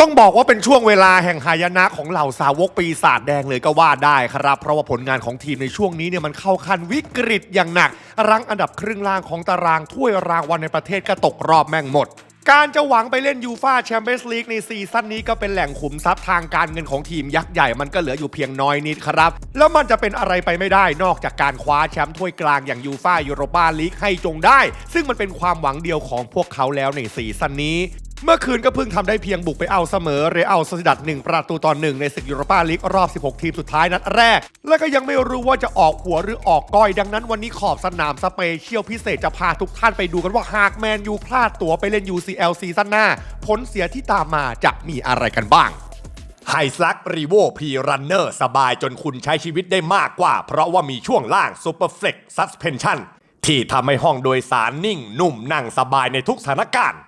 ต้องบอกว่าเป็นช่วงเวลาแห่งหายนะของเหล่าสาวกปีศาจแดงเลยก็ว่าได้ครับ เพราะว่าผลงานของทีมในช่วงนี้เนี่ยมันเข้าขั้นวิกฤตอย่างหนัก รั้งอันดับครึ่งล่างของตารางถ้วยรางวัลในประเทศก็ตกรอบแม่งหมด การจะหวังไปเล่นยูฟาแชมเปี้ยนส์ลีกในซีซั่นนี้ก็เป็นแหล่งขุมทรัพย์ทางการเงินของทีมยักษ์ใหญ่มันก็เหลืออยู่เพียงน้อยนิดครับ แล้วมันจะเป็นอะไรไปไม่ได้นอกจากการคว้าแชมป์ถ้วยกลางอย่างยูฟายูโรปาลีกให้จงได้ ซึ่งมันเป็นความหวังเดียวของพวกเขาแล้วในซีซั่นนี้ เมื่อคืนก็เพิ่งทำได้เพียงบุกไปเอาเสมอเรอัลโซซิดัด1 ประตูต่อหนึ่งในศึกยูโรปาลีกรอบ 16 ทีมสุดท้ายนัดแรก และก็ยังไม่รู้ว่าจะออกหัวหรือออกก้อยดังนั้นวันนี้ขอบสนามสเปเชียลพิเศษจะพาทุกท่านไปดูกันว่าหากแมนยูพลาดตั๋วไปเล่น UCL ซีซั่นหน้า ผลเสียที่ตามมาจะมีอะไรกันบ้างไฮสลักรีโวพีรันเนอร์สบายจนคุณใช้ชีวิตได้มากกว่า เพราะว่ามีช่วงล่าง Super Flex Suspension ที่ทำให้ห้องโดยสารนิ่ง นุ่มนั่งสบายในทุกสถานการณ์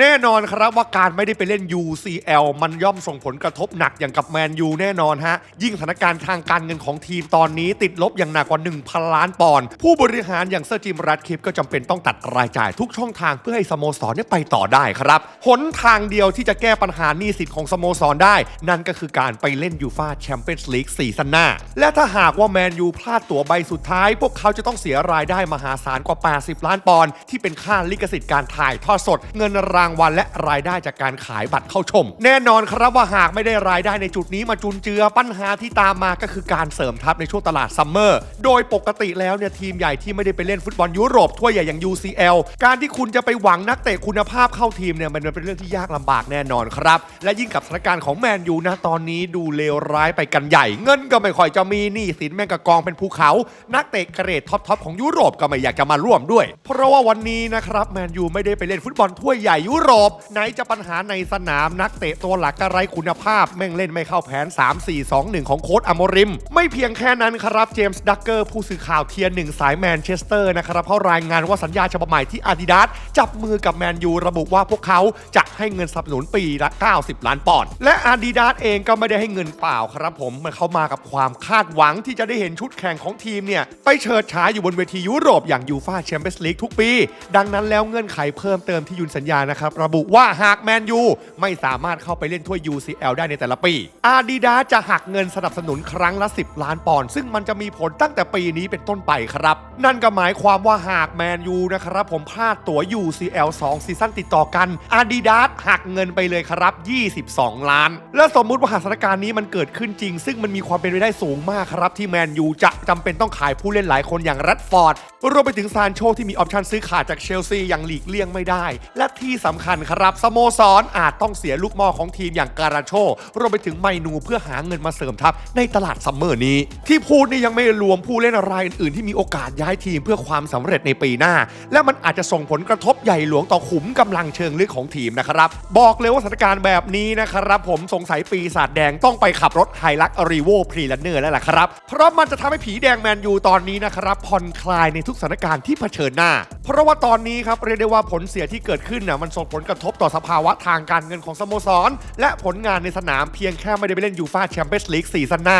แน่นอนครับว่าการไม่ได้ไปเล่น UCL มันย่อมส่งผลกระทบหนักอย่างกับแมนยูแน่นอนฮะ ยิ่งสถานการณ์ทางการเงินของทีมตอนนี้ติดลบอย่างหนักกว่า 1,000 ล้านปอนด์ผู้บริหารอย่างเซอร์จิมรัดคลิปก็จำเป็นต้องตัดรายจ่ายทุกช่องทางเพื่อให้สโมสรเนี่ยไปต่อได้ครับหนทางเดียวที่จะแก้ปัญหาหนี้สินของสโมสรได้ นั่นก็คือการไปเล่นยูฟาแชมเปี้ยนส์ลีกซีซั่นหน้า และถ้าหากว่าแมนยูพลาดตั๋วใบสุดท้าย พวกเขาจะต้องเสียรายได้มหาศาลกว่า 80 ล้านปอนด์ที่เป็นค่าลิขสิทธิ์การถ่ายทอดสดเงินรางวัลและรายได้จากการขายบัตรเข้าชม แน่นอนครับว่าหากไม่ได้รายได้ในจุดนี้มาจุนเจือปัญหาที่ตามมาก็คือการเสริมทัพในช่วงตลาดซัมเมอร์โดยปกติแล้วเนี่ยทีมใหญ่ที่ไม่ได้ไปเล่นฟุตบอลยุโรปถ้วยใหญ่อย่าง UCL การที่คุณจะไปหวังนักเตะคุณภาพเข้าทีมเนี่ยมันเป็นเรื่องที่ยากลำบากแน่นอนครับ และยิ่งกับสถานการณ์ของแมนยูนะตอนนี้ดูเลวร้ายไปกันใหญ่ เงินก็ไม่ค่อยจะมีหนี้สินแม่งกะกองเป็นภูเขา นักเตะเกรดท็อปๆของยุโรปก็ไม่อยากจะมาร่วมด้วย เพราะว่าวันนี้นะครับแมนยูไม่ได้ไปเล่นฟุตบอลถ้วยใหญ่ยุโรป ไหนจะปัญหาในสนามนักเตะตัวหลักก็ไรคุณภาพ แม่งเล่นไม่เข้าแผน 3 4 2 1 ของโค้ชอโมริม ไม่เพียงแค่นั้นครับ เจมส์ดักเกอร์ผู้สื่อข่าวเทียร์หนึ่งสายแมนเชสเตอร์นะครับเขารายงานว่าสัญญาฉบับใหม่ที่อาดิดาสจับมือกับแมนยูระบุว่าพวกเขาจะให้เงินสนับสนุนปีละ 90 ล้านปอนด์และอาดิดาสเองก็ไม่ได้ให้เงินเปล่าครับผมมันเข้ามากับความคาดหวังที่จะได้เห็นชุดแข่งของทีมเนี่ยไปเฉิดฉายอยู่บนเวทียุโรปอย่างยูฟาแชมเปี้ยนส์ลีกทุกปี ดังนั้นแล้วเงื่อนไขเพิ่มเติมที่ยุนสัญญานะครับ ระบุว่าหากแมนยูไม่สามารถเข้าไปเล่นถ้วย UCL ได้ในแต่ละปี อาดิดาจะหักเงินสนับสนุนครั้งละ 10 ล้านปอนด์ซึ่งมันจะมีผลตั้งแต่ปีนี้เป็นต้นไปครับ นั่นก็หมายความว่าหากแมนยูนะครับ ผมพลาดตั๋ว UCL 2 ซีซั่นติดต่อกันอาดิดาสหักเงินไปเลยครับ 22 ล้าน และสมมุติว่าหากสถานการณ์นี้มันเกิดขึ้นจริง ซึ่งมันมีความเป็นไปได้สูงมากครับที่แมนยูจะจำเป็นต้องขายผู้เล่นหลายคนอย่างแรดฟอร์ดรวมไปถึงซานโชที่มีออปชันซื้อขาดจากเชลซีอย่างหลีกเลี่ยงไม่ได้ และที่สำคัญครับสโมสรอาจต้องเสียลูกมอของทีมอย่างการาโชรวมไปถึงไมนูเพื่อหาเงินมาเสริมทัพในตลาดซัมเมอร์นี้ ที่พูดนี่ยังไม่รวมผู้เล่นรายอื่นๆที่มีโอกาสย้ายทีมเพื่อความสำเร็จในปีหน้า และมันอาจจะส่งผลกระทบใหญ่หลวงต่อขุมกำลังเชิงลึกของทีมนะครับบอกเลยว่าสถานการณ์แบบนี้นะครับผมสงสัยปีศาจแดงต้องไปขับรถไฮลักอรีโวพรีลันเนอร์แล้วล่ะครับ เพราะมันจะทำให้ผีแดงแมนยูตอนนี้นะครับผ่อนคลายในทุกสถานการณ์ที่เผชิญหน้า เพราะว่าตอนนี้ครับเรียกได้ว่าผลเสียที่เกิดขึ้นน่ะมันส่งผลกระทบต่อสภาวะทางการเงินของสโมสร และผลงานในสนามเพียงแค่ไม่ได้ไปเล่นยูฟาแชมเปี้ยนส์ลีกซีซั่นหน้า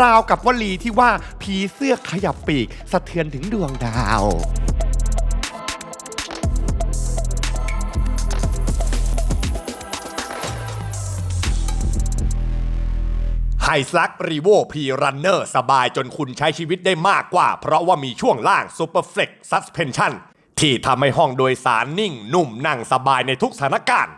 ราวกับวลีที่ว่าผีเสื้อขยับปีก สะเทือนถึงดวงดาวไฮสลักรีโวพีรันเนอร์สบายจนคุณใช้ชีวิตได้มากกว่า เพราะว่ามีช่วงล่าง Super Flex Suspension ที่ทำให้ห้องโดยสารนิ่งนุ่มนั่งสบายในทุกสถานการณ์